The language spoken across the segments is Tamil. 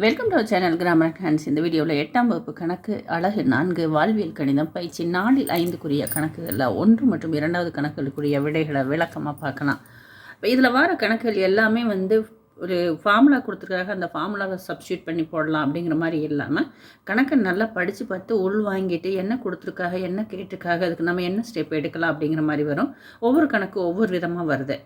Welcome to channel grammar hands இந்த வீடியோவில் எட்டாம் வகுப்பு கணக்கு அழகு நான்கு வாழ்வியல் கணிதம் பயிற்சி நாளில் ஐந்துக்குரிய கணக்குகளில் ஒன்று மற்றும் இரண்டாவது கணக்குகளுக்குரிய விடைகளை விளக்கமாக பார்க்கலாம். இப்போ இதில் வர கணக்குகள் எல்லாமே வந்து ஒரு ஃபார்முலா கொடுத்துருக்காங்க. அந்த ஃபார்முலாவை சப்ஸ்டியூட் பண்ணி போடலாம் அப்படிங்கிற மாதிரி இல்லாமல் கணக்கை நல்லா படித்து பார்த்து உள் வாங்கிட்டு என்ன கொடுத்துருக்காங்க என்ன கேட்டிருக்காங்க அதுக்கு நம்ம என்ன ஸ்டெப் எடுக்கலாம் அப்படிங்கிற மாதிரி வரும். ஒவ்வொரு கணக்கு ஒவ்வொரு விதமாக வருது.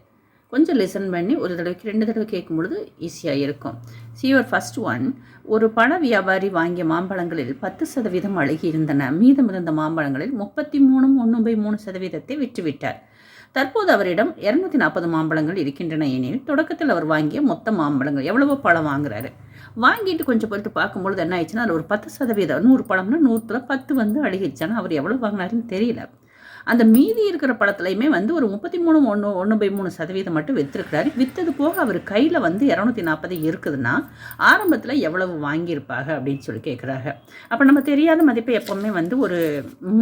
கொஞ்சம் லிசன் பண்ணி ஒரு தடவைக்கு ரெண்டு தடவை கேட்கும் பொழுது ஈஸியாக இருக்கும் சிவர் ஃபர்ஸ்ட் ஒன் ஒரு பழ வியாபாரி வாங்கிய மாம்பழங்களில் பத்து சதவீதம் அழுகி இருந்தன. மீதமிருந்த மாம்பழங்களில் முப்பத்தி மூணு ஒன்று பை மூணு சதவீதத்தை விற்றுவிட்டார். தற்போது அவரிடம் இரநூத்தி நாற்பது மாம்பழங்கள் இருக்கின்றன எனில் தொடக்கத்தில் அவர் வாங்கிய மொத்த மாம்பழங்கள் எவ்வளவோ பழம் வாங்குறாரு. வாங்கிட்டு கொஞ்சம் பொறுத்து பார்க்கும்பொழுது என்ன ஆயிடுச்சுன்னா அது ஒரு பத்து சதவீதம் நூறு பழம்னா நூற்றில் பத்து வந்து அழுகிடுச்சானா அவர் எவ்வளோ வாங்கினாருன்னு தெரியல. அந்த மீதி இருக்கிற பழத்துலையுமே வந்து ஒரு முப்பத்தி மூணு ஒன்று ஒன்று பை மூணு சதவீதம் மட்டும் விற்றுருக்கிறாரு விற்றது போக அவர் கையில் வந்து இரநூத்தி நாற்பது இருக்குதுன்னா ஆரம்பத்தில் எவ்வளவு வாங்கியிருப்பாங்க அப்படின்னு சொல்லி கேட்குறாங்க அப்போ நம்ம தெரியாத மதிப்பை எப்போவுமே வந்து ஒரு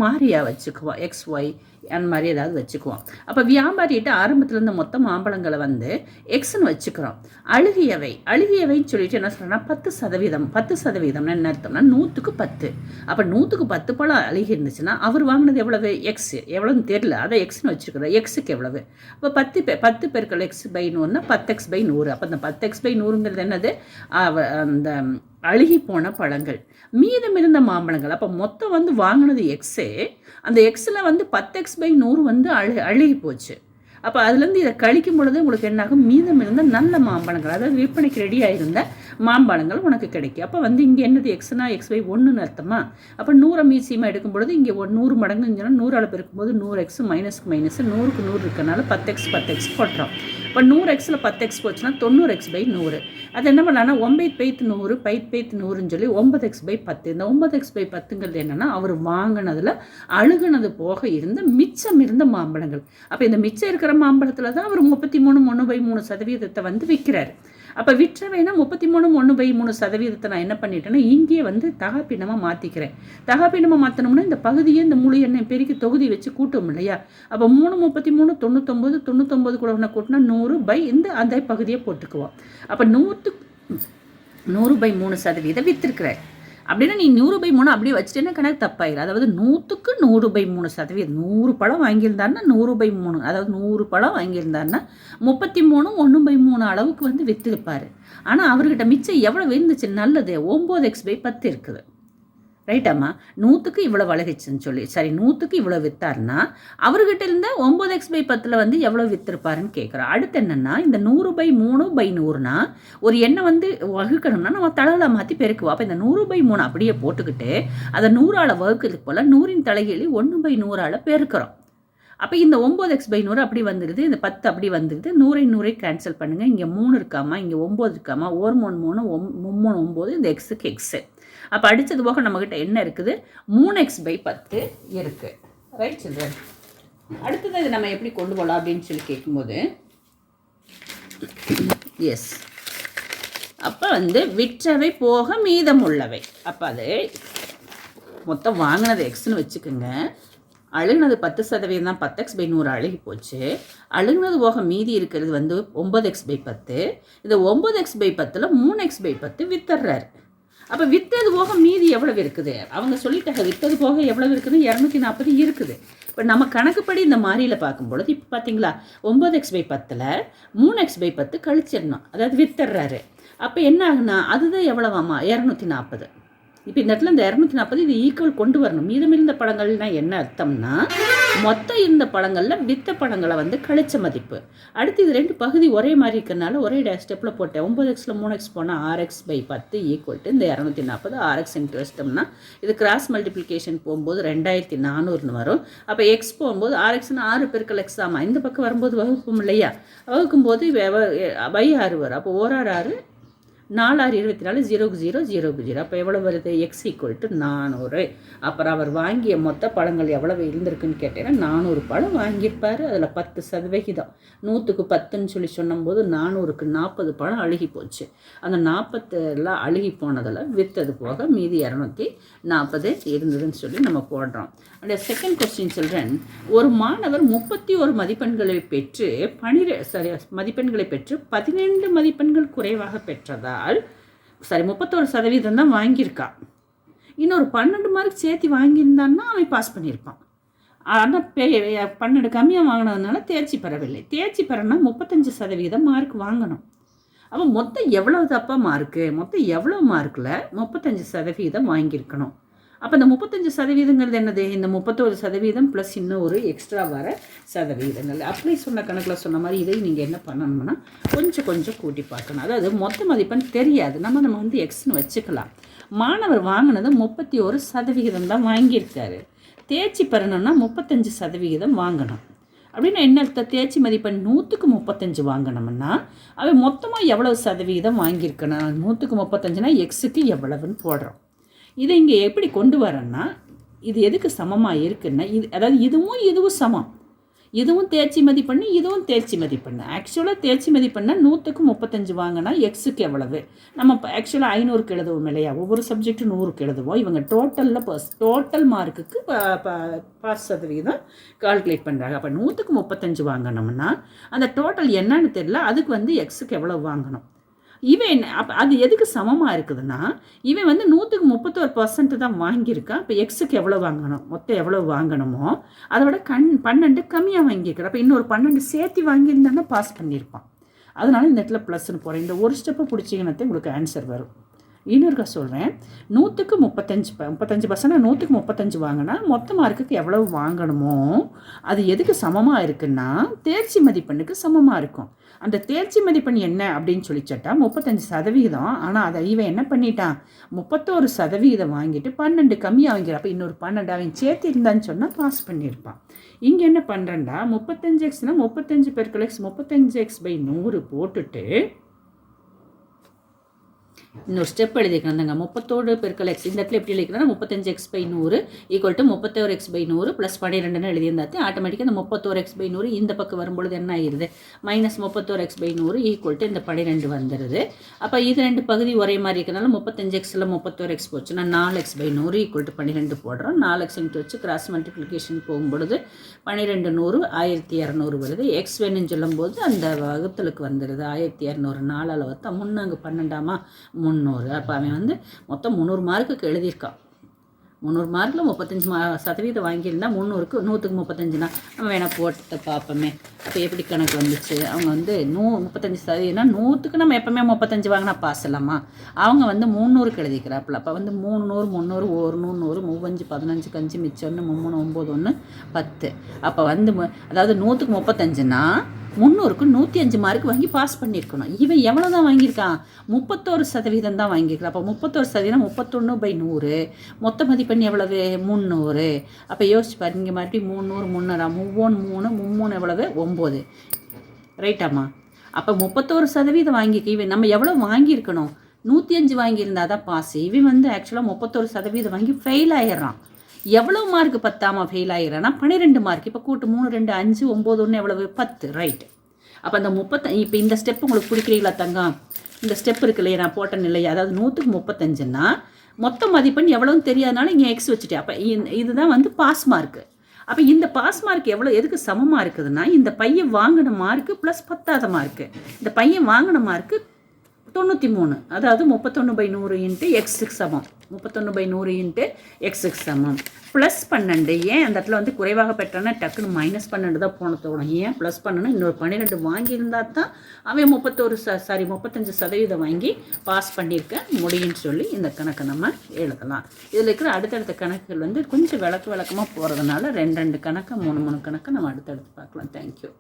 மாறியாக வச்சுக்குவோம். எக்ஸ் ஒய் அந்த மாதிரி ஏதாவது வச்சுக்குவோம். அப்போ வியாபாரிகிட்ட ஆரம்பத்தில் இருந்த மொத்த மாம்பழங்களை வந்து எக்ஸ்னு வச்சுக்கிறோம். அழுகியவை அழுகியவைன்னு சொல்லிட்டு என்ன சொல்கிறேன்னா பத்து சதவீதம் பத்து சதவீதம்னு என்ன அர்த்தம்னா நூற்றுக்கு பத்து. அப்போ நூற்றுக்கு பத்து பழம் அழுகி இருந்துச்சுன்னா அவர் வாங்கினது எவ்வளவு? எக்ஸ் எவ்வளோன்னு தெரியல. அதை எக்ஸ்னு வச்சுருக்கிறோம் எக்ஸுக்கு எவ்வளவு? அப்போ பத்து பே பத்து பேருக்கள் எக்ஸ் பை நூறுனா பத்து எக்ஸ் பை நூறு. அப்போ அந்த பத்து எக்ஸ் பை நூறுங்கிறது என்னது? அந்த அழுகி போன பழங்கள். மீதம் இருந்த மாம்பழங்கள். அப்போ மொத்தம் வந்து வாங்கினது எக்ஸே அந்த எக்ஸில் வந்து பத்து எக்ஸ் பை நூறு வந்து அழு அழுகி போச்சு. அப்போ அதுலேருந்து இதை கழிக்கும் பொழுது உங்களுக்கு என்னாகும்? மீதம் இருந்த நல்ல மாம்பழங்கள் அதாவது விற்பனைக்கு ரெடியாக இருந்த மாம்பழங்கள் உனக்கு கிடைக்கும். அப்போ வந்து இங்கே என்னது எக்ஸ்னா எக்ஸ் பை ஒன்றுன்னு அர்த்தமா? அப்போ நூறை மீசியமாக எடுக்கும் பொழுது இங்கே ஒரு நூறு மடங்குன்னு சொன்னால் நூறு அளவு இருக்கும்போது நூறு எக்ஸ் மைனஸ்க்கு மைனஸ் நூறுக்கு நூறு இருக்கனால பத்து எக்ஸ் பத்து எக்ஸ் போட்டுறோம். இப்போ நூறு எக்ஸில் பத்து எக்ஸ் போச்சுன்னா தொண்ணூறு எக்ஸ் பை நூறு. அது என்ன பண்ணலாம்னா ஒம்பது பைத்து நூறு பைத் பைத்து நூறுன்னு சொல்லி ஒன்பது எக்ஸ் பை பத்து. இந்த ஒன்பது எக்ஸ் பை பத்துங்கிறது என்னென்னா அவர் வாங்கினதில் அழுகுனது போக இருந்த மிச்சம் இருந்த மாம்பழங்கள். அப்போ இந்த மிச்சம் இருக்கிற மாம்பழத்தில் தான் அவர் முப்பத்தி மூணு ஒன்று பை மூணு சதவீதத்தை வந்து விற்கிறாரு அப்போ விற்றவைனா முப்பத்தி மூணு ஒன்று பை மூணு சதவீதத்தை நான் என்ன பண்ணிட்டேன்னா இங்கேயே வந்து தகாப்பின்னமாக மாற்றிக்கிறேன் தகாப்பினமாக மாற்றினோம்னா இந்த பகுதியை இந்த முழு எண்ணெய் பெருக்கி தொகுதி வச்சு கூட்டும் இல்லையா? அப்போ மூணு முப்பத்தி மூணு தொண்ணூத்தொம்பது தொண்ணூத்தொம்பது கூட ஒன்று கூட்டினா நூறு பை இந்த அந்த பகுதியை போட்டுக்குவோம். அப்போ நூற்று நூறு பை மூணு சதவீதம் விற்றுருக்குறேன் அப்படின்னா நீ நூறு பை மூணு அப்படியே வச்சுட்டேன்னா கணக்கு தப்பாயிடும் அதாவது நூற்றுக்கு நூறு பை மூணு சதவீதம். நூறு பழம் வாங்கியிருந்தாருன்னா நூறு பை மூணு. அதாவது நூறு பழம் வாங்கியிருந்தாருன்னா முப்பத்தி மூணு ஒன்று பை மூணு அளவுக்கு வந்து விற்றுருப்பார் ஆனால் அவர்கிட்ட மிச்சம் எவ்வளோ இருந்துச்சு? நல்லது. ஒம்பது எக்ஸ் பை பத்து இருக்குது. ரைட்டாம்மா நூற்றுக்கு இவ்வளோ வளகிச்சுன்னு சொல்லி சரி நூற்றுக்கு இவ்வளோ விற்றாருன்னா அவர்கிட்ட இருந்த ஒம்பது எக்ஸ் பை பத்தில் வந்து எவ்வளோ விற்றுருப்பாருன்னு கேட்குறோம் அடுத்து என்னென்னா இந்த நூறு பை மூணு பை நூறுனா ஒரு எண்ணெய் வந்து வகுக்கணும்னா நம்ம தலையில் மாற்றி பெருக்குவோம். அப்போ இந்த நூறு பை மூணு அப்படியே போட்டுக்கிட்டு அதை நூறால் வகுக்கிறதுக்கு போல் நூறின் தலைகீழி ஒன்று பை நூறால் பெருக்கிறோம். அப்போ இந்த ஒம்பது எக்ஸ் பை நூறு அப்படி வந்துடுது இந்த பத்து அப்படி வந்துடுது நூறை நூறை கேன்சல் பண்ணுங்கள் இங்கே மூணு இருக்காமா? இங்கே ஒம்பது இருக்காமா? ஒரு மூணு மூணு ஒம் மும்மூணு ஒம்பது இந்த எக்ஸுக்கு எக்ஸு அப்போ அடித்தது போக நம்மக்கிட்ட என்ன இருக்குது? மூணு எக்ஸ் பை பத்து இருக்குது ரைட் சில்ட்ரன் அடுத்தது இது நம்ம எப்படி கொண்டு போகலாம் அப்படின்னு சொல்லி கேட்கும்போது எஸ் அப்போ வந்து விற்றவை போக மீதம் உள்ளவை. அப்போ அது மொத்தம் வாங்கினது எக்ஸ்னு வச்சுக்கோங்க. அழுகுனது பத்து சதவீதம் தான் பத்து எக்ஸ் பை நூறு அழுகி போச்சு. அழுகுனது போக மீதி இருக்கிறது வந்து ஒம்பது எக்ஸ் பை பத்து. இந்த ஒம்பது எக்ஸ் பை பத்தில் மூணு எக்ஸ் பை பத்து வித்துடுறாரு அப்போ விற்றது போக மீதி எவ்வளவு இருக்குது? அவங்க சொல்லிட்டாங்க விற்றது போக எவ்வளவு இருக்குது இரநூத்தி நாற்பது இருக்குது. இப்போ நம்ம கணக்குப்படி இந்த மாறியில் பார்க்கும்பொழுது இப்போ பார்த்தீங்களா ஒம்பது எக்ஸ் பை பத்தில் மூணு எக்ஸ் பை பத்து கழிச்சிடணும். அதாவது வித்துடுறாரு அப்போ என்ன ஆகுனா அதுதான் எவ்வளவாமா? இரநூத்தி நாற்பது. இப்போ இந்த இடத்துல இந்த இரநூத்தி நாற்பது இது ஈக்குவல் கொண்டு வரணும். மீதமிருந்த படங்கள்னா என்ன அர்த்தம்னா மொத்தம் இருந்த படங்களில் வித்த படங்களை வந்து கழிச்ச மதிப்பு. அடுத்து இது ரெண்டு பகுதி ஒரே மாதிரி இருக்கிறனால ஒரே டே ஸ்டெப்பில் போட்டேன். ஒம்பது எக்ஸில் மூணு எக்ஸ் போனால் ஆர் எக்ஸ் பை பத்து ஈக்குவல் டு இந்த இரநூத்தி நாற்பது ஆர் எக்ஸ் இது கிராஸ் மல்டிப்ளிகேஷன் போகும்போது ரெண்டாயிரத்தி நானூறுன்னு வரும். அப்போ எக்ஸ் போகும்போது ஆர் எக்ஸ்னு ஆறு பெருக்கல் எக்ஸ் ஆமாம் இந்த பக்கம் வரும்போது வகுப்போம் இல்லையா? வகுக்கும் போது பை ஆறு வரும். அப்போ ஓராறு ஆறு நாலாறு இருபத்தி நாலு ஜீரோக்கு ஜீரோ ஜீரோக்கு ஜீரோ. அப்போ எவ்வளோ வருது? எக்ஸ் ஈக்குவல் டு நானூறு. அப்புறம் அவர் வாங்கிய மொத்த பழங்கள் எவ்வளவு இருந்திருக்குன்னு கேட்டேன்னா நானூறு பழம் வாங்கியிருப்பார். அதில் பத்து சதவிகிதம். நூற்றுக்கு பத்துன்னு சொல்லி சொன்னபோது நானூறுக்கு நாற்பது பழம் அழுகி போச்சு. அந்த நாற்பத்தெல்லாம் அழுகி போனதில் விற்றது போக மீதி இரநூத்தி நாற்பது இருந்ததுன்னு சொல்லி நம்ம போடுறோம். அந்த செகண்ட் கொஸ்டின் சொல்கிறேன் ஒரு மாணவர் முப்பத்தி ஒரு மதிப்பெண்களை பெற்று பனிரெ சாரி மதிப்பெண்களை பெற்று பதினெண்டு மதிப்பெண்கள் குறைவாக பெற்றதால் சாரி முப்பத்தோரு சதவீதம் தான் வாங்கியிருக்கான் இன்னொரு பன்னெண்டு மார்க் சேர்த்து வாங்கியிருந்தான்னா அவன் பாஸ் பண்ணியிருப்பான். ஆனால் பே பன்னெண்டு கம்மியாக வாங்கினதுனால தேர்ச்சி பெறவில்லை. தேர்ச்சி பெறனா முப்பத்தஞ்சு சதவீதம் மார்க் வாங்கணும். அப்போ மொத்தம் எவ்வளோ தப்பாக மார்க்கு மொத்தம் எவ்வளோ மார்க்கில் முப்பத்தஞ்சு சதவீதம் வாங்கியிருக்கணும்? அப்போ இந்த முப்பத்தஞ்சு சதவீதங்கிறது என்னது? இந்த முப்பத்தோரு சதவீதம் ப்ளஸ் இன்னும் ஒரு எக்ஸ்ட்ரா வர சதவீதங்கள் அப்ளை சொன்ன கணக்கில் சொன்ன மாதிரி இதை நீங்கள் என்ன பண்ணணும்னா கொஞ்சம் கொஞ்சம் கூட்டி பார்க்கணும். அதாவது மொத்த மதிப்பெண் தெரியாது. நம்ம நம்ம வந்து எக்ஸ்னு வச்சுக்கலாம். மாணவர் வாங்கினது முப்பத்தி ஒரு சதவிகிதம் தான் வாங்கியிருக்காரு. தேர்ச்சி பெறணும்னா முப்பத்தஞ்சு சதவிகிதம் வாங்கணும். அப்படின்னு என்ன அர்த்தம்? தேர்ச்சி மதிப்பெண் நூற்றுக்கு முப்பத்தஞ்சு வாங்கினோம்னா அவன் மொத்தமாக எவ்வளவு சதவிகிதம் வாங்கியிருக்கணும்? நூற்றுக்கு முப்பத்தஞ்சுனா எக்ஸுக்கு எவ்வளவுன்னு போடுறோம். இதை இங்கே எப்படி கொண்டு வரேன்னா இது எதுக்கு சமமாக இருக்குன்னா இது அதாவது இதுவும் இதுவும் சமம். இதுவும் தேர்ச்சி மதிப்பெண்ணு இதுவும் தேர்ச்சி மதிப்பெண்ணு ஆக்சுவலாக தேர்ச்சி மதிப்பெண்ணா நூற்றுக்கு முப்பத்தஞ்சு வாங்கினா எக்ஸுக்கு எவ்வளவு? நம்ம இப்போ ஆக்சுவலாக ஐநூறுக்கு எழுதுவோம் இல்லையா? ஒவ்வொரு சப்ஜெக்ட்டும் நூறுக்கு எழுதுவோம். இவங்க டோட்டலில் பர்ஸ் டோட்டல் மார்க்குக்கு பாஸ் சதவீதம் கால்குலேட் பண்ணுறாங்க அப்போ நூற்றுக்கு முப்பத்தஞ்சு வாங்கினோம்னா அந்த டோட்டல் என்னன்னு தெரியல. அதுக்கு வந்து எக்ஸுக்கு எவ்வளோ வாங்கணும்? இவன் அப்போ அது எதுக்கு சமமாக இருக்குதுன்னா இவன் வந்து நூற்றுக்கு முப்பத்தோரு பர்சன்ட் தான் வாங்கியிருக்கான் இப்போ எக்ஸுக்கு எவ்வளோ வாங்கணும்? மொத்தம் எவ்வளோ வாங்கணுமோ அதை விட கண் பன்னெண்டு கம்மியாக வாங்கியிருக்கிறான். அப்போ இன்னொரு பன்னெண்டு சேர்த்து வாங்கியிருந்தான்னா பாஸ் பண்ணியிருப்பான். அதனால இந்த இடத்துல ப்ளஸ்ன்னு போகிறேன் இந்த ஒரு ஸ்டெப்பை பிடிச்சிங்கன்னா உங்களுக்கு ஆன்சர் வரும். இன்னொருக்கா சொல்கிறேன் நூற்றுக்கு முப்பத்தஞ்சு ப முப்பத்தஞ்சு பர்சன்ட் நூற்றுக்கு முப்பத்தஞ்சு வாங்கினா மொத்த மார்க்குக்கு எவ்வளவு வாங்கணுமோ அது எதுக்கு சமமாக இருக்குன்னா தேர்ச்சி மதிப்பெண்ணுக்கு சமமாக இருக்கும். அந்த தேர்ச்சி மதிப்பெண் என்ன அப்படின்னு சொல்லிச்சட்டா முப்பத்தஞ்சு சதவீதம். ஆனால் அதை இவன் என்ன பண்ணிட்டான்? முப்பத்தோரு சதவீதம் வாங்கிட்டு பன்னெண்டு கம்மியாக வாங்கிறப்ப இன்னொரு பன்னெண்டு அவன் சேர்த்து இருந்தான்னு சொன்னால் பாஸ் பண்ணியிருப்பான். இங்கே என்ன பண்ணுறேன்டா முப்பத்தஞ்சு எக்ஸ்னால் முப்பத்தஞ்சு பெருக்கள் எக்ஸ் முப்பத்தஞ்சு எக்ஸ் பை நூறு போட்டுட்டு இன்னொரு ஸ்டெப் எழுதிக்கணுங்க முப்பத்தோடு பெருக்கல் எக்ஸ் இந்த இடத்துல எப்படி எழுதிக்கணும் முப்பத்தஞ்சு எக்ஸ் பை நூறு ஈக்குவல் டு முப்பத்தோரு எக்ஸ் பை நூறு ப்ளஸ் பன்னிரெண்டுன்னு எழுதியிருந்தாத்தே ஆட்டோமேட்டிக்காக இந்த முப்பத்தோரு எக்ஸ் பை நூறு இந்த பக்கம் வரும்பொழுது என்ன ஆயிடுது? மைனஸ் முப்பத்தோரு எக்ஸ் பை நூறு ஈக்குவல் டு இந்த பன்னிரெண்டு வந்துடுது அப்போ இது ரெண்டு பகுதி ஒரே மாதிரி இருக்கிறனால முப்பத்தஞ்சு எக்ஸில் முப்பத்தோரு எக்ஸ் போச்சுன்னா நாலு எக்ஸ் பை நூறு ஈக்குவல் டு பன்னிரெண்டு போடுறோம். நாலு எக்ஸ் இன்ட்டு வச்சு கிராஸ் மல்டிப்ளிகேஷன் போகும்பொழுது பன்னிரெண்டு நூறு ஆயிரத்தி இரநூறு வருது. எக்ஸ் வேணும்னு சொல்லும்போது அந்த வகுத்தலுக்கு வந்துடுது ஆயிரத்தி இரநூறு நாலால் வத்தா முன்னாங்க பன்னெண்டாமா முந்நூறு. அப்போ அவன் வந்து மொத்தம் முந்நூறு மார்க்குக்கு எழுதியிருக்கான். முந்நூறு மார்க்கில் முப்பத்தஞ்சு மா சதவீதம் வாங்கியிருந்தா முந்நூறுக்கு நூற்றுக்கு முப்பத்தஞ்சுனா நம்ம வேணால் போட்டு பார்ப்போமே. இப்போ எப்படி கணக்கு வந்துச்சு? அவங்க வந்து நூ முப்பத்தஞ்சு சதவீதம்னா நூற்றுக்கு நம்ம எப்போவுமே முப்பத்தஞ்சு வாங்கினா பாஸ் இல்லாமா அவங்க வந்து முந்நூறுக்கு எழுதிக்கிறாப்புல. அப்போ வந்து மூணு முந்நூறு ஒரு நூறு நூறு மூவஞ்சு பதினஞ்சு கஞ்சி மிச்சம் ஒன்று மும்மூணு ஒம்பது ஒன்று பத்து. அப்போ வந்து அதாவது நூற்றுக்கு முப்பத்தஞ்சுனா முந்நூறுக்கு நூற்றி அஞ்சு மார்க் வாங்கி பாஸ் பண்ணியிருக்கணும். இவன் எவ்வளோ தான் வாங்கியிருக்கான்? முப்பத்தோரு சதவீதம் தான் வாங்கியிருக்கான் அப்போ முப்பத்தோரு சதவீதம் முப்பத்தொன்று பை நூறு. மொத்த மதிப்பெண் எவ்வளவு? முந்நூறு அப்போ யோசிச்சு பாருங்க இங்கே மறுபடியும் முந்நூறு முந்நூறா மூவோன் மூணு மும்மூணு எவ்வளவு? ஒம்பது. ரைட்டாம்மா அப்போ முப்பத்தோரு சதவீதம் வாங்கிக்க இவன் நம்ம எவ்வளோ வாங்கியிருக்கணும்? நூற்றி அஞ்சு வாங்கியிருந்தா தான் பாஸ் இவன் வந்து ஆக்சுவலாக முப்பத்தோரு சதவீதம் வாங்கி ஃபெயில் ஆயிடுறான். எவ்வளோ மார்க் பத்தாமல் ஃபெயில் ஆகிறேன்னா பன்னிரெண்டு மார்க் இப்போ கூட்டு மூணு ரெண்டு அஞ்சு ஒம்பது ஒன்று எவ்வளவு? பத்து. ரைட் அப்போ அந்த முப்பத்த இப்போ இந்த ஸ்டெப் உங்களுக்கு பிடிக்கிறீங்களா தங்கம்? இந்த ஸ்டெப் இருக்கு இல்லையா? நான் போட்டேன் இல்லையா அதாவது நூற்றுக்கு முப்பத்தஞ்சுன்னா மொத்த மதிப்பெண் எவ்வளோன்னு தெரியாதனால இங்கே எக்ஸ் வச்சுட்டேன். அப்போ இதுதான் வந்து பாஸ் மார்க்கு அப்போ இந்த பாஸ் மார்க் எவ்வளோ எதுக்கு சமமாக இருக்குதுன்னா இந்த பையன் வாங்கின மார்க்கு ப்ளஸ் பத்தாத மார்க்கு இந்த பையன் வாங்கின மார்க்கு தொண்ணூற்றி மூணு. அதாவது முப்பத்தொன்று பை நூறு இன்ட்டு எக்ஸுக்கு சமம். முப்பத்தொன்று பை நூறு இன்ட்டு எக்ஸுக்கு சமம். ப்ளஸ் பன்னெண்டு ஏன் அந்த இடத்துல வந்து குறைவாக பெற்றானா டக்குன்னு மைனஸ் பன்னெண்டு தான் போன தோணும். ஏன் ப்ளஸ் பண்ணணும் இன்னொரு பன்னிரெண்டு வாங்கியிருந்தா தான் அவன் முப்பத்தோரு ச சாரி முப்பத்தஞ்சு சதவீதம் வாங்கி பாஸ் பண்ணியிருக்க முடியும்னு சொல்லி இந்த கணக்கை நம்ம எழுதலாம். இதில் இருக்கிற அடுத்தடுத்த கணக்குகள் வந்து கொஞ்சம் விளக்கு விளக்கமாக போகிறதுனால ரெண்டு ரெண்டு கணக்கு மூணு மூணு கணக்கை நம்ம அடுத்தடுத்து பார்க்கலாம். தேங்க்யூ